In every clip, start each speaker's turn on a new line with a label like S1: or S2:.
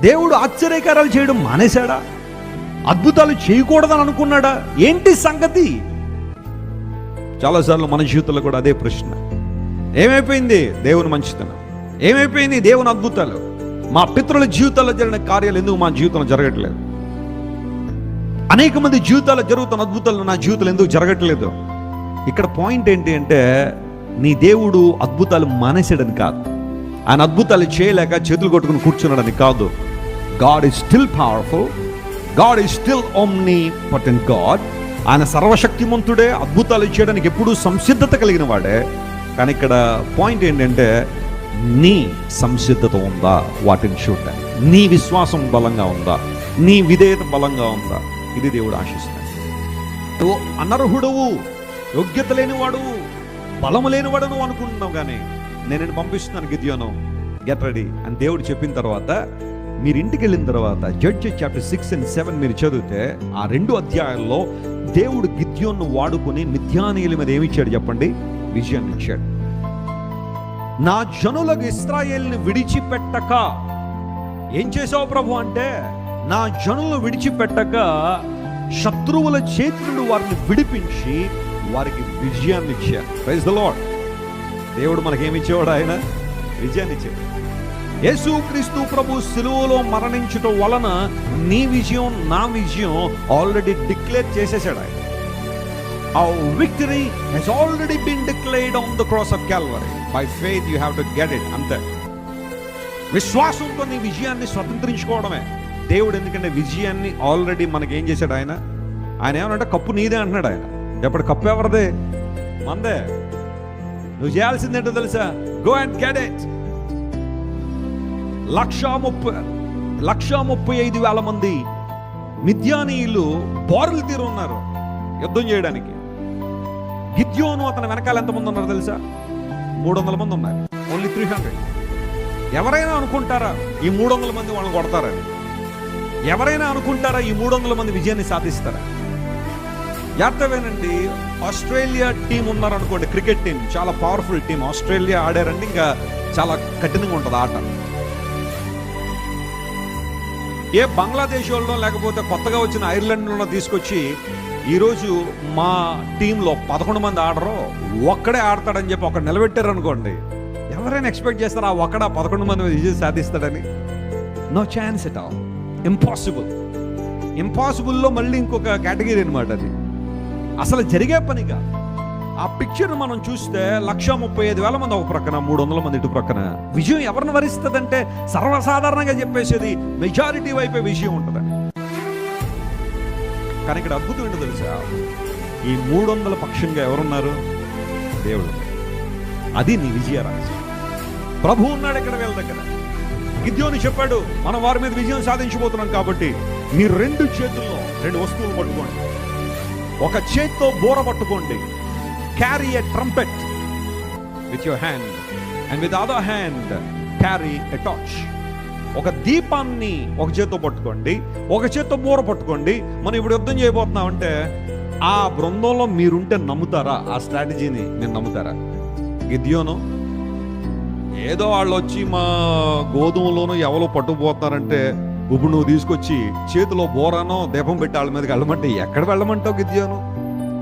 S1: దేవుడు ఆశ్చర్యకారాలు చేయడం మానేశాడా? అద్భుతాలు చేయకూడదని అనుకున్నాడా? ఏంటి సంగతి? చాలాసార్లు మన జీవితంలో కూడా అదే ప్రశ్న. ఏమైపోయింది? దేవుని మంచితనం. ఏమైపోయింది? దేవుని అద్భుతాలు. మా పితృల జీవితాల్లో జరిగిన కార్యాలు ఎందుకు మా జీవితంలో జరగట్లేదు? అనేక మంది జీవితాల్లో జరుగుతున్న అద్భుతాలు నా జీవితంలో ఎందుకు జరగట్లేదు? ఇక్కడ పాయింట్ ఏంటి అంటే నీ దేవుడు అద్భుతాలు మానేసాడని కాదు. ఆయన అద్భుతాలు చేయలేక చేతులు కొట్టుకుని కూర్చున్నాడని కాదు. God is still powerful God is still omnipotent God ఆయన సర్వశక్తిమంతుడే అద్భుతాలు చేయడానికి ఎప్పుడూ సంసిద్ధత కలిగిన వాడే. కానీ ఇక్కడ పాయింట్ ఏంటంటే నీ సంసిద్ధత ఉందా? వాటిని చూడడానికి నీ విశ్వాసం బలంగా ఉందా? నీ విధేయత బలంగా ఉందా? ఇది దేవుడు ఆశిస్తాడు నువ్వు అనర్హుడవు యోగ్యత లేనివాడు బలము లేనివాడు నువ్వు అనుకుంటున్నావు కానీ నేను పంపిస్తున్నాను గిద్యోను? గెట్ రెడీ అని దేవుడు చెప్పిన తర్వాత మీరు ఇంటికి వెళ్ళిన తర్వాత Judges chapter six and seven మీరు చదివితే ఆ రెండు అధ్యాయాల్లో దేవుడు గిద్యోన్ను వాడుకుని మిథ్యానీయుల మీద ఏమిచ్చాడు చెప్పండి? విజయాన్ని ఇచ్చాడు. నా జనులకు ఇస్రాయేల్ని విడిచిపెట్టక. ఏం చేసావు ప్రభు అంటే నా జనులను విడిచిపెట్టక శత్రువుల చేతి నుండి వారిని విడిపించి వారికి విజయాన్ని ఇచ్చారు ప్రైజ్ ద లాడ్ దేవుడు మనకేమిచ్చేవాడు ఆయన? విజయాన్ని ఇచ్చాడు. యేసుక్రీస్తు ప్రభు సిలువలో మరణించటం వలన నీ విజయం నా విజయం ఆల్రెడీ డిక్లేర్ చేసేసాడు ఆయన. ఆ victory he's already been declared on the cross of Calvary by faith, you have to get it అంతే. విశ్వాసంతో నీ విజయాన్ని స్వతంత్రించుకోవడమే. దేవుడు ఎందుకంటే విజయాన్ని ఆల్రెడీ మనకి ఏం చేశాడు ఆయన? ఆయన ఏమనంటే కప్పు నీదే అంటున్నాడు ఆయన. ఎప్పుడు కప్పు ఎవరిదే? మందే. నువ్వు చేయాల్సిందేంటో తెలుసా? Go and get it lakh ముప్పై లక్ష ముప్పై ఐదు వేల మంది మిథ్యానీయులు బోర్లు తీరు ఉన్నారు యుద్ధం చేయడానికి. గిద్యోను అతని వెనకాల ఎంతమంది ఉన్నారు తెలుసా? మూడు వందల మంది ఉన్నారు. ఓన్లీ త్రీ హండ్రెడ్ ఎవరైనా అనుకుంటారా ఈ మూడు వందల మంది వాళ్ళని కొడతారని? ఎవరైనా అనుకుంటారా ఈ మూడు వందల మంది విజయాన్ని సాధిస్తారా? జాగ్రత్తవేనండి ఆస్ట్రేలియా టీం ఉన్నారనుకోండి క్రికెట్ టీం చాలా పవర్ఫుల్ టీం ఆస్ట్రేలియా ఆడారండి ఇంకా చాలా కఠినంగా ఉంటుంది ఆట. ఏ బంగ్లాదేశ్ వాళ్ళో లేకపోతే కొత్తగా వచ్చిన ఐర్లాండ్లో తీసుకొచ్చి ఈరోజు మా టీంలో పదకొండు మంది ఆడరు ఒక్కడే ఆడతాడని చెప్పి ఒకడు నిలబెట్టారు అనుకోండి ఎవరైనా ఎక్స్పెక్ట్ చేస్తారా ఆ ఒక్కడ పదకొండు మంది విజయం సాధిస్తాడని? No chance at all. Impossible. ఇంపాసిబుల్లో మళ్ళీ ఇంకొక కేటగిరీ అనమాట అది. అసలు జరిగే పనిగా. ఆ పిక్చర్ మనం చూస్తే లక్ష ముప్పై ఐదు వేల మంది ఒక ప్రక్కన మూడు వందల మంది ఇటు ప్రక్కన. విజయం ఎవరిని వరిస్తుందంటే సర్వసాధారణంగా చెప్పేసేది మెజారిటీ వైపే విజయం ఉంటుందని. కానీ ఇక్కడ అద్భుతం ఏంటో తెలుసా? ఈ మూడు వందల పక్షంగా ఎవరున్నారు? దేవుడు. అది నీ విజయ రహస్యం. ప్రభు ఉన్నాడు ఇక్కడ వీళ్ళ దగ్గర? గిద్యోని చెప్పాడు మనం వారి మీద విజయం సాధించబోతున్నాం కాబట్టి మీ రెండు చేతుల్లో రెండు వస్తువులు పట్టుకోండి. ఒక చేత్తో బోర పట్టుకోండి. Carry a trumpet with your hand and with other hand carry a torch ఒక దీపాన్ని ఒక చేత్తో పట్టుకోండి ఒక చేత్తో బూర పట్టుకోండి. మనం ఇప్పుడు యుద్ధం చేయబోతున్నాం అంటే ఆ బృందంలో మీరుంటే నమ్ముతారా? ఆ స్ట్రాటజీని నేను నమ్ముతారా? గిద్యోను ఏదో వాళ్ళు వచ్చి మా గోధుమలోనూ ఎవరో పట్టుకుపోతున్నారంటే ఇప్పుడు నువ్వు తీసుకొచ్చి చేతిలో బోరానో దీపం పెట్టి వాళ్ళ మీదకి వెళ్ళమంటే ఎక్కడ వెళ్ళమంటావు గిద్యోను?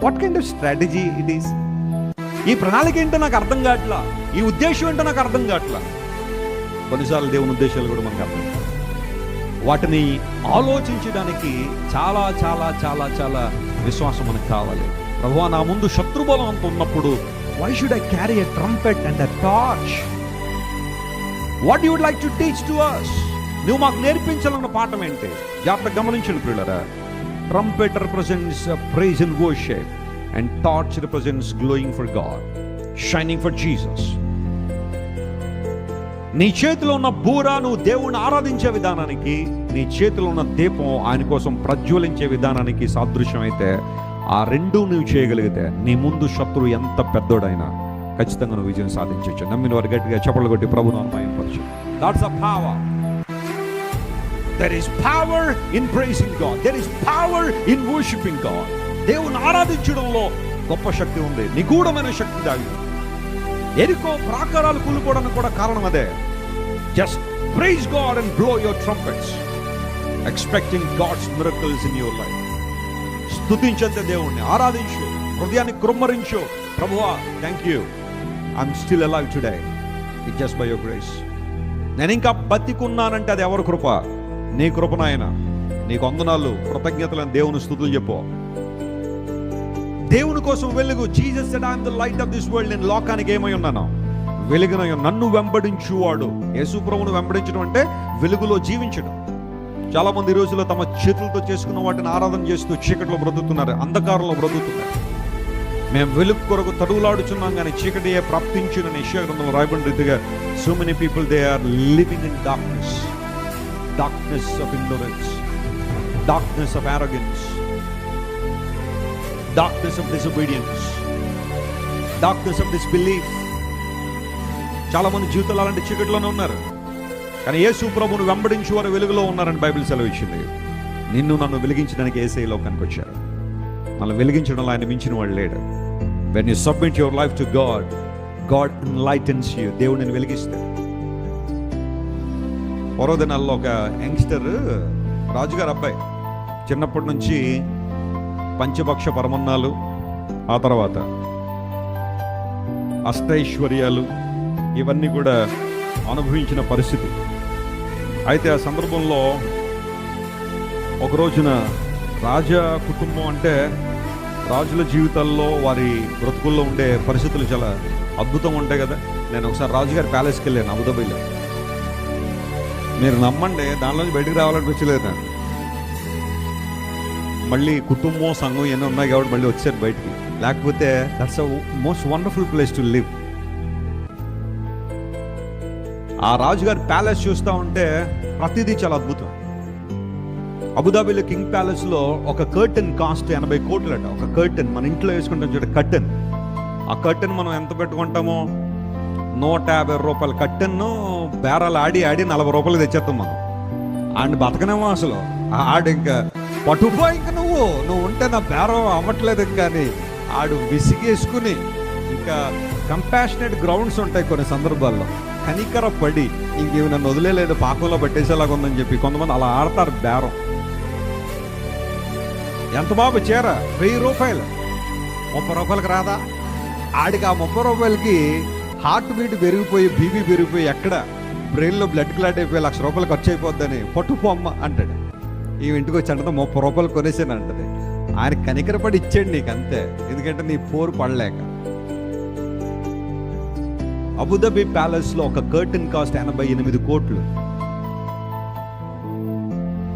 S1: What kind of strategy it is ఈ ప్రణాళిక ఏంటో నాకు అర్థం కావట్లా? ఈ ఉద్దేశం ఏంటో నాకు అర్థం కావట్లా? కొన్నిసార్లు దేవుని ఉద్దేశాలు కూడా మనకు అర్థం వాటిని ఆలోచించడానికి చాలా చాలా చాలా చాలా విశ్వాసం మనకు కావాలి. ప్రభు నా ముందు శత్రుబలం అంత ఉన్నప్పుడు why should I carry a trumpet and a torch what you'd like to teach to us నువ్వు మాకు నేర్పించాలన్న పాఠం ఏంటి? జాగ్రత్త గమనించండి పిల్లరా trumpet represents praise in worship and torch represents glowing for God, shining for Jesus నీ చేతిలో ఉన్న బూర నువ్వు దేవుణ్ణి ఆరాధించే విధానానికి నీ చేతిలో ఉన్న దీపం ఆయన కోసం ప్రజ్వలించే విధానానికి సాదృశ్యం అయితే ఆ రెండు నువ్వు చేయగలిగితే నీ ముందు శత్రువు ఎంత పెద్దోడైనా ఖచ్చితంగా నువ్వు విజయం సాధించవచ్చు. నమ్మిన వారు గట్టిగా చెప్పలు కొట్టి ప్రభును అనుమాయపరచు that's a power there is power in praising God there is power in worshipping God దేవుని ఆరాధించడంలో గొప్ప శక్తి ఉంది. నిగూఢమైన శక్తి దాగి. ఉంది. ఎరికో ప్రాకారాలు కూలిపోవడానికి కూడా కారణం అదే. Just praise God and blow your trumpets expecting God's miracles in your life స్తుతించంతే దేవుణ్ణి. ఆరాధించు. హృదయాన్ని కృమ్మరించు ప్రభువా thank you I'm still alive today it just by your grace నేను ఇంకా బతికున్నానంటే అది ఎవరి కృప? నీ కృప నాయన. నీకు వందనాలు కృతజ్ఞతలను దేవుని స్థుతులు చెప్పు. దేవుని కోసం వెలుగు. Jesus said I'm the light of this world నేను లోకానికి ఏమై ఉన్నాను. వెలుగున నన్ను వెంబడించువాడు. యేసుప్రభును వెంబడించడం అంటే వెలుగులో జీవించడం. చాలామంది ఈ రోజుల్లో తమ చేతులతో చేసుకున్న వాటిని ఆరాధన చేస్తూ చీకట్లో బ్రతుకుతున్నారు. అంధకారంలో బ్రతుకుతున్నారు. మేము వెలుగు కొరకు తడువులాడుచున్నాం కానీ చీకటి ప్రాప్తించిన నిశ్చయగ్రంథం రాయబడిన రీతిగా so many people they are living in darkness darkness of ignorance darkness of arrogance darkness of disobedience. Darkness of disbelief. చాలా మంది జీవితాలు అలాంటి చీకట్లోనే ఉన్నారు. కానీ యేసు ప్రభువును వెంబడించి వారు వెలుగులో ఉన్నారని బైబిల్ సెలవు ఇచ్చింది నిన్ను నన్ను వెలిగించడానికి ఏసై లోకానికి వచ్చారు. మనం వెలిగించడంలో ఆయన మించిన వాడు లేడు. When you submit your life to God God lightens you దేవుడు నేను వెలిగిస్తాడు. పూర్వదినాల్లో ఒక యంగ్స్టర్ రాజుగారు అబ్బాయి చిన్నప్పటి నుంచి పంచభక్ష పరమన్నాలు ఆ తర్వాత అష్టైశ్వర్యాలు ఇవన్నీ కూడా అనుభవించిన పరిస్థితి. అయితే ఆ సందర్భంలో ఒక రోజున రాజా కుటుంబం అంటే రాజుల జీవితాల్లో వారి బ్రతుకుల్లో ఉండే పరిస్థితులు చాలా అద్భుతంగా ఉంటాయి కదా. నేను ఒకసారి రాజుగారి ప్యాలెస్కి వెళ్ళాను అబుదాబీలో. మీరు నమ్మండి దానిలోంచి బయటికి రావాలనిపించలేదు నాకు. మళ్ళీ కుటుంబం సంఘం ఇవన్నీ ఉన్నాయి కాబట్టి మళ్ళీ వచ్చారు బయటికి. లేకపోతే that's a most wonderful place to live ఆ రాజుగారి ప్యాలెస్ చూస్తూ ఉంటే ప్రతిదీ చాలా అద్భుతం. అబుదాబిలో కింగ్ ప్యాలెస్లో ఒక కర్టెన్ కాస్ట్ ఎనభై కోట్లట. ఒక కర్టెన్ మన ఇంట్లో వేసుకుంటాం చూడ కర్టెన్. ఆ కర్టెన్ మనం ఎంత పెట్టుకుంటామో? నూట యాభై రూపాయల కట్టెన్ను బేరాలు ఆడి ఆడి నలభై రూపాయలు తెచ్చేస్తాం మనం. ఆడిని బతకనేమో అసలు. ఆడు ఇంకా పట్టుపో ఇంక నువ్వు. నువ్వు ఉంటే నా బేరం అవ్వట్లేదు కానీ ఆడు విసిగేసుకుని ఇంకా కంపాషనేట్ గ్రౌండ్స్ ఉంటాయి కొన్ని సందర్భాల్లో. కనికర పడి ఇంకేమి నన్ను వదిలేదు పాకంలో పట్టేసేలాగా ఉందని చెప్పి కొంతమంది అలా ఆడతారు బేరం. ఎంత బాబు చీర? వెయ్యి రూపాయలు. ముప్పై రూపాయలకి రాదా? ఆడికి ఆ ముప్పై రూపాయలకి హార్ట్ బీట్ పెరిగిపోయి బీబీ పెరిగిపోయి ఎక్కడ? బ్రెయిన్లో బ్లడ్ క్లాట్ అయిపోయి లక్ష రూపాయలు ఖర్చు అయిపోద్దని పట్టుపోమ్మ అంటాడు. ఈ ఇంటికి వచ్చి అంటే ముప్పై రూపాయలు కొనేసాను అంటది. ఆయన కనికరపడి ఇచ్చాడు నీకు అంతే. ఎందుకంటే నీ పోరు పడలేక. అబుదాబి ప్యాలెస్లో ఒక కర్టన్ కాస్ట్ ఎనభై ఎనిమిది కోట్లు.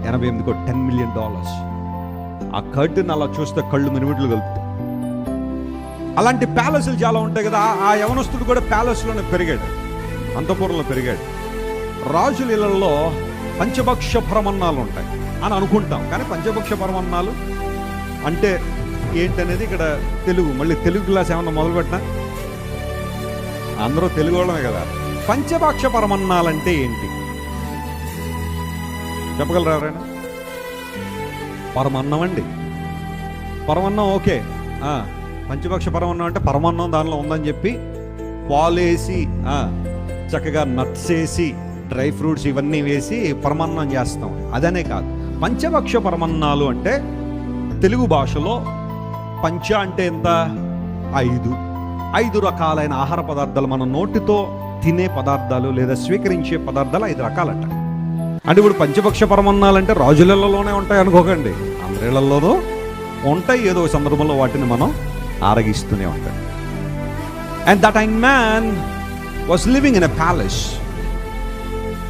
S1: ఎనభై ఎనిమిది కోట్లు టెన్ మిలియన్ డాలర్స్. ఆ కర్టన్ అలా చూస్తే కళ్ళు మినిమిట్లు కలుపుతాయి. అలాంటి ప్యాలెస్లు చాలా ఉంటాయి కదా ఆ- యవనస్తుడు కూడా ప్యాలెస్లోనే పెరిగాడు. అంతపురంలో పెరిగాడు. రాజుల ఇళ్ళలో పంచభక్ష భ్రమణాలు ఉంటాయి. అని అనుకుంటాం. కానీ పంచభక్ష పరమన్నాలు అంటే ఏంటనేది ఇక్కడ తెలుగు. మళ్ళీ తెలుగు క్లాస్ ఏమన్నా మొదలు పెట్టినా అందరూ తెలుగు వాళ్ళమే కదా. పంచభాక్ష పరమన్నాలంటే ఏంటి? చెప్పగలరా ఎవరైనా? పరమన్నం అండి. పరమన్నం ఓకే. పంచభక్ష పరమన్నం అంటే పరమన్నం దానిలో ఉందని చెప్పి పాలేసి చక్కగా నట్స్ వేసి డ్రై ఫ్రూట్స్ ఇవన్నీ వేసి పరమన్నం చేస్తాం. అదనే కాదు. పంచభక్ష పరమన్నాలు అంటే తెలుగు భాషలో పంచ అంటే ఎంత? ఐదు. ఐదు రకాలైన ఆహార పదార్థాలు మన నోటితో తినే పదార్థాలు లేదా స్వీకరించే పదార్థాలు ఐదు రకాలంట. అంటే ఇప్పుడు పంచపక్ష పరమన్నాలంటే రాజులలోనే ఉంటాయి అనుకోకండి. అందరిళ్ళలోనూ ఉంటాయి. ఏదో సందర్భంలో వాటిని మనం ఆరగిస్తూనే ఉంటాం. And that I man was living in a palace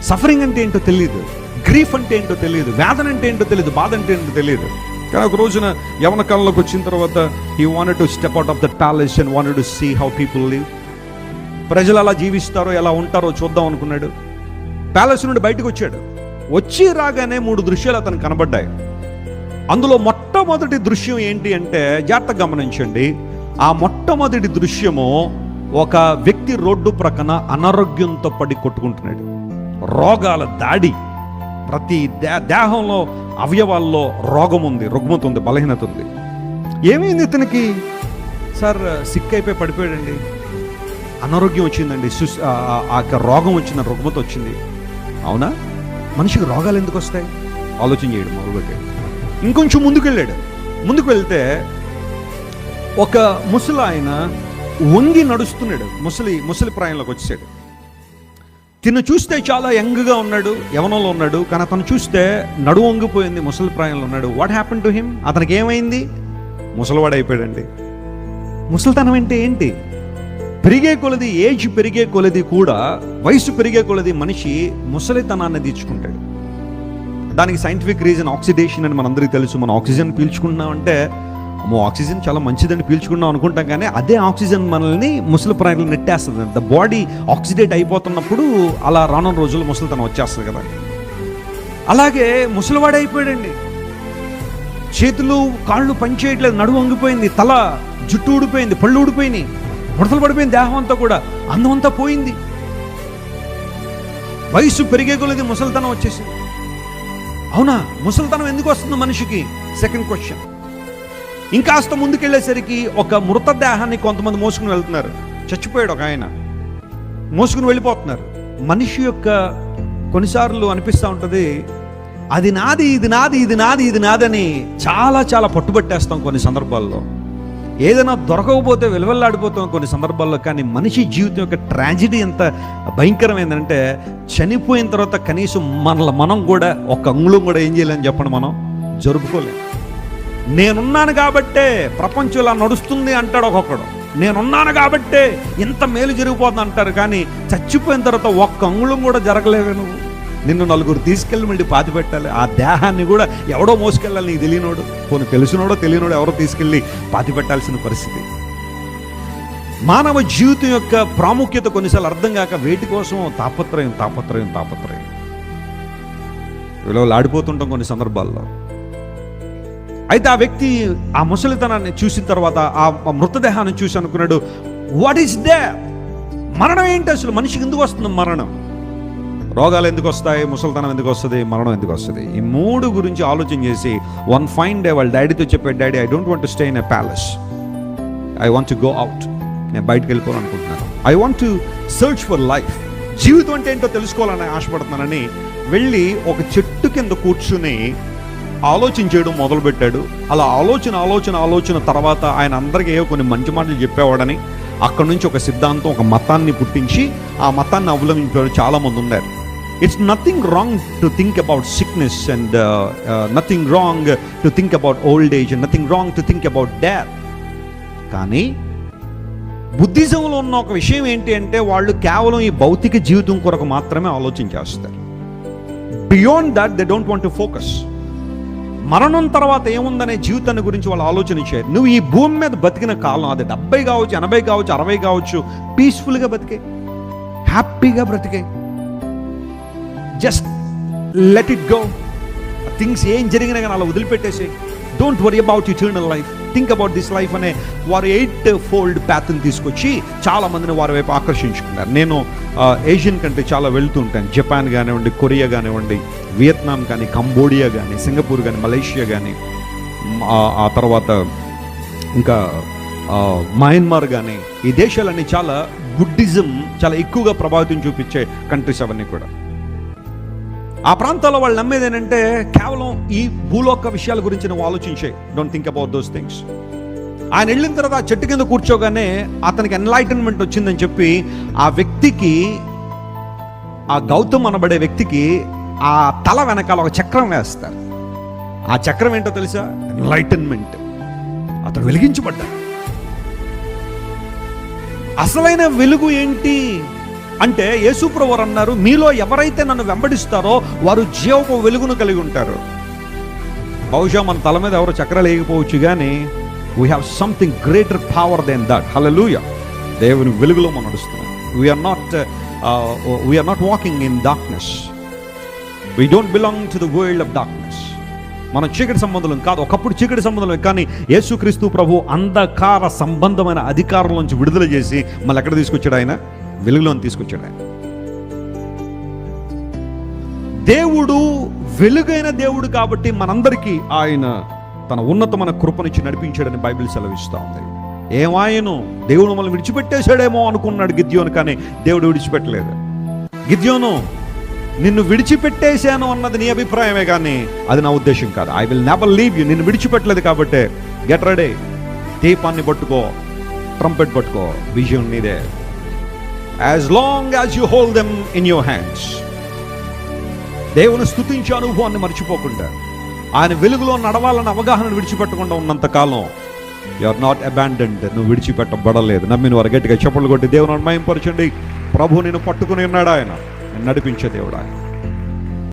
S1: suffering అంటే ఏంటో తెలియదు గ్రీఫ్ అంటే ఏంటో తెలియదు వేదన అంటే ఏంటో తెలియదు బాధ అంటే ఏంటో తెలియదు. కానీ ఒక రోజున యవన కాలంలోకి వచ్చిన తర్వాత he wanted to step out of the palace and wanted to see how people live ప్రజలు ఎలా జీవిస్తారో ఎలా ఉంటారో చూద్దాం అనుకున్నాడు. ప్యాలెస్ నుండి బయటకు వచ్చాడు. వచ్చి రాగానే మూడు దృశ్యాలు అతను కనబడ్డాయి. అందులో మొట్టమొదటి దృశ్యం ఏంటి అంటే జాగ్రత్త గమనించండి. ఆ మొట్టమొదటి దృశ్యము ఒక వ్యక్తి రోడ్డు ప్రక్కన అనారోగ్యంతో పడి కొట్టుకుంటున్నాడు. రోగాల దాడి. ప్రతి దే- దేహంలో అవయవాల్లో రోగం ఉంది రుగ్మత ఉంది బలహీనత ఉంది ఏమైంది ఇతనికి? సార్ సిక్ అయిపోయి పడిపోయాడండి. అనారోగ్యం వచ్చిందండి సుస్ ఆ- యొక్క రోగం వచ్చిన రుగ్మత వచ్చింది. అవునా? మనిషికి రోగాలు ఎందుకు వస్తాయి? ఆలోచన చేయడం మొదలుపెట్టాడు ఇంకొంచెం ముందుకు వెళ్ళాడు ముందుకు వెళ్తే ఒక ముసలి ఆయన వంగి నడుస్తున్నాడు. ముసలి ముసలి ప్రాయంలోకి వచ్చాడు తిను చూస్తే చాలా యంగ్గా ఉన్నాడు యవనంలో ఉన్నాడు కానీ అతను చూస్తే నడు వంగిపోయింది ముసలి ప్రాయంలో ఉన్నాడు. వాట్ హ్యాపన్ టు హిమ్ అతనికి ఏమైంది? ముసలివాడైపోయాడండి ముసలితనం అంటే ఏంటి? పెరిగే కొలది ఏజ్ పెరిగే కొలది కూడా వయసు పెరిగే కొలది మనిషి ముసలితనాన్ని తీర్చుకుంటాడు. దానికి సైంటిఫిక్ రీజన్ ఆక్సిడేషన్ అని మనందరికీ తెలుసు. మనం ఆక్సిజన్ పీల్చుకుంటున్నామంటే అంటే అమ్మో ఆక్సిజన్ చాలా మంచిదని పీల్చుకున్నాం అనుకుంటాం కానీ అదే ఆక్సిజన్ మనల్ని ముసలి ప్రాణులు నెట్టేస్తుంది. ద బాడీ ఆక్సిడేట్ అయిపోతున్నప్పుడు అలా రానున్న రోజుల్లో ముసలితనం వచ్చేస్తుంది కదా. అలాగే ముసలివాడు అయిపోయాడండి. చేతులు కాళ్ళు పనిచేయట్లేదు నడుము వంగిపోయింది తల జుట్టు ఊడిపోయింది పళ్ళు ఊడిపోయినాయి ముడతలు పడిపోయింది దేహం అంతా కూడా అందం అంతా పోయింది. వయసు పెరిగే కొలది ముసలితనం వచ్చేసింది. అవునా? ముసలితనం ఎందుకు వస్తుంది మనిషికి? సెకండ్ క్వశ్చన్ ఇంకాస్త ముందుకెళ్ళేసరికి ఒక మృతదేహాన్ని కొంతమంది మోసుకుని వెళ్తున్నారు. చచ్చిపోయాడు ఒక ఆయన. మోసుకుని వెళ్ళిపోతున్నారు. మనిషి యొక్క కొన్నిసార్లు అనిపిస్తూ ఉంటుంది అది నాది ఇది నాది ఇది నాది ఇది నాదని చాలా చాలా పట్టుబట్టేస్తాం కొన్ని సందర్భాల్లో. ఏదైనా దొరకకపోతే వెలువెల్లాడిపోతాం కొన్ని సందర్భాల్లో కానీ మనిషి జీవితం యొక్క ట్రాజిడీ ఎంత భయంకరమైందంటే చనిపోయిన తర్వాత కనీసం మనల మనం కూడా ఒక అంగుళం కూడా ఏం చేయలేని చెప్పండి మనం. జరుపుకోలేం. నేనున్నాను కాబట్టే ప్రపంచం ఇలా నడుస్తుంది అంటాడు ఒక్కొక్కడు. నేనున్నాను కాబట్టే ఇంత మేలు జరిగిపోతుంది అంటారు కానీ చచ్చిపోయిన తర్వాత ఒక్క అంగుళం కూడా జరగలేవే నువ్వు. నిన్ను నలుగురు తీసుకెళ్ళి మళ్ళీ పాతి పెట్టాలి. ఆ దేహాన్ని కూడా ఎవడో మోసుకెళ్ళాలి నీకు తెలియనోడు. కొన్ని తెలిసినోడో తెలియనోడు ఎవరో తీసుకెళ్ళి పాతి పెట్టాల్సిన పరిస్థితి. మానవ జీవితం యొక్క ప్రాముఖ్యత కొన్నిసార్లు అర్థం కాక వేటి కోసం తాపత్రయం తాపత్రయం తాపత్రయం. విలువలు ఆడిపోతుంటాం కొన్ని సందర్భాల్లో. అయితే ఆ వ్యక్తి ఆ ముసలితనాన్ని చూసిన తర్వాత ఆ మృతదేహాన్ని చూసి అనుకున్నాడు వాట్ ఈస్ దే మరణం ఏంటి అసలు? మనిషికి ఎందుకు వస్తుంది మరణం? రోగాలు ఎందుకు వస్తాయి? ముసలితనం ఎందుకు వస్తుంది? మరణం ఎందుకు వస్తుంది? ఈ మూడు గురించి ఆలోచన చేసి వన్ ఫైన్ డే వాళ్ళ డాడీతో చెప్పాడు daddy I don't want stay in a palace I want to go out నేను బయటకు వెళ్ళిపోవాలనుకుంటున్నాను I want to search for life జీవితం అంటే ఏంటో తెలుసుకోవాలని ఆశపడుతున్నానని వెళ్ళి ఒక చెట్టు కింద కూర్చుని ఆలోచన చేయడం మొదలుపెట్టాడు. అలా ఆలోచన ఆలోచన ఆలోచన తర్వాత ఆయన అందరికీ ఏవో కొన్ని మంచి మాటలు చెప్పేవాడని అక్కడ నుంచి ఒక సిద్ధాంతం ఒక మతాన్ని పుట్టించి ఆ మతాన్ని అవలంబించారు చాలామంది ఉన్నారు. It's nothing wrong to think about sickness and nothing wrong to think about old age nothing wrong to think about death కానీ బుద్ధిజంలో ఉన్న ఒక విషయం ఏంటి అంటే వాళ్ళు కేవలం ఈ భౌతిక జీవితం కొరకు మాత్రమే ఆలోచించేస్తారు beyond that they don't want to focus మరణం తర్వాత ఏముందనే జీవితాన్ని గురించి వాళ్ళు ఆలోచన చేయరు నువ్వు ఈ భూమి మీద బతికిన కాలం అది డెబ్బై కావచ్చు ఎనభై కావచ్చు అరవై కావచ్చు పీస్ఫుల్గా బతికే హ్యాపీగా బ్రతికే. Just let it go things ఏం జరిగినా కానీ అలా వదిలిపెట్టేసే don't worry about eternal life think about this life అనే వారు ఎయిట్ ఫోల్డ్ ప్యాత్ని తీసుకొచ్చి చాలా మందిని వారి వైపు ఆకర్షించుకున్నారు. నేను ఏషియన్ కంట్రీ చాలా వెళ్తుంటాను జపాన్ కానివ్వండి కొరియా కానివ్వండి వియత్నాం కానీ కంబోడియా కానీ సింగపూర్ కానీ మలేషియా కానీ ఆ- తర్వాత ఇంకా మయన్మార్ కానీ ఈ దేశాలన్నీ చాలా బుద్ధిజం చాలా ఎక్కువగా ప్రభావితం చూపించే కంట్రీస్ అవన్నీ కూడా. ఆ ప్రాంతాల్లో వాళ్ళు నమ్మేది ఏంటంటే కేవలం ఈ భూలోక విషయాల గురించి నువ్వు ఆలోచించే. Don't think about those things ఆయన వెళ్ళిన తర్వాత ఆ చెట్టు కింద కూర్చోగానే అతనికి ఎన్లైటన్మెంట్ వచ్చిందని చెప్పి ఆ వ్యక్తికి ఆ గౌతమ్ అనబడే వ్యక్తికి ఆ తల వెనకాల ఒక చక్రం వేస్తారు. ఆ చక్రం ఏంటో తెలుసా? ఎన్లైటన్మెంట్ అతను వెలిగించబడ్డాడు. అసలైన వెలుగు ఏంటి? అంటే యేసుప్రవర్ అన్నారు మీలో ఎవరైతే నన్ను వెంబడిస్తారో వారు జీవపు వెలుగును కలిగి ఉంటారు. బహుశా మన తల మీద ఎవరు చక్రాలు వేయకపోవచ్చు కానీ we have something greater power then that hallelujah దేవుని వెలుగులో మనం నడుస్తున్నాం. We are not we are not walking in darkness we don't belong to the world of darkness మనం చీకటి సంబంధం కాదు. ఒకప్పుడు చీకటి సంబంధం కానీ యేసుక్రీస్తు ప్రభు అంధకార సంబంధమైన అధికారం నుంచి విడుదల చేసి మళ్ళీ ఎక్కడ తీసుకొచ్చాడు ఆయన? వెలుగులోని తీసుకొచ్చాడు ఆయన. దేవుడు వెలుగైన దేవుడు కాబట్టి మనందరికీ ఆయన తన ఉన్నతమైన కృపనిచ్చి నడిపించాడని బైబిల్ సెలవిస్తూ ఉంది. ఏమాయను దేవుడు మమ్మల్ని విడిచిపెట్టేశాడేమో అనుకున్నాడు గిద్యోను కానీ దేవుడు విడిచిపెట్టలేదు. గిద్యోను నిన్ను విడిచిపెట్టేశాను అన్నది నీ అభిప్రాయమే కానీ అది నా ఉద్దేశం కాదు. I will never leave you నిన్ను విడిచిపెట్టలేదు కాబట్టి గెట్ రెడీ దీపాన్ని పట్టుకో ట్రంపెట్ పట్టుకో విజయం నీదే. As long as you hold them in your hands దేవుని స్థుతించే అనుభవాన్ని మర్చిపోకుండా. ఆయన వెలుగులో నడవాలని అవగాహన విడిచిపెట్టకుండా ఉన్నంత కాలం యు ఆర్ నాట్ అబాండెండ్ నువ్వు విడిచిపెట్టబడలేదు. నమ్మిన వారు గట్టిగా చెప్పలు కొట్టి దేవుని అన్మయం పరచండి ప్రభు నేను పట్టుకుని ఉన్నాడు ఆయన. నడిపించే దేవుడు ఆయన.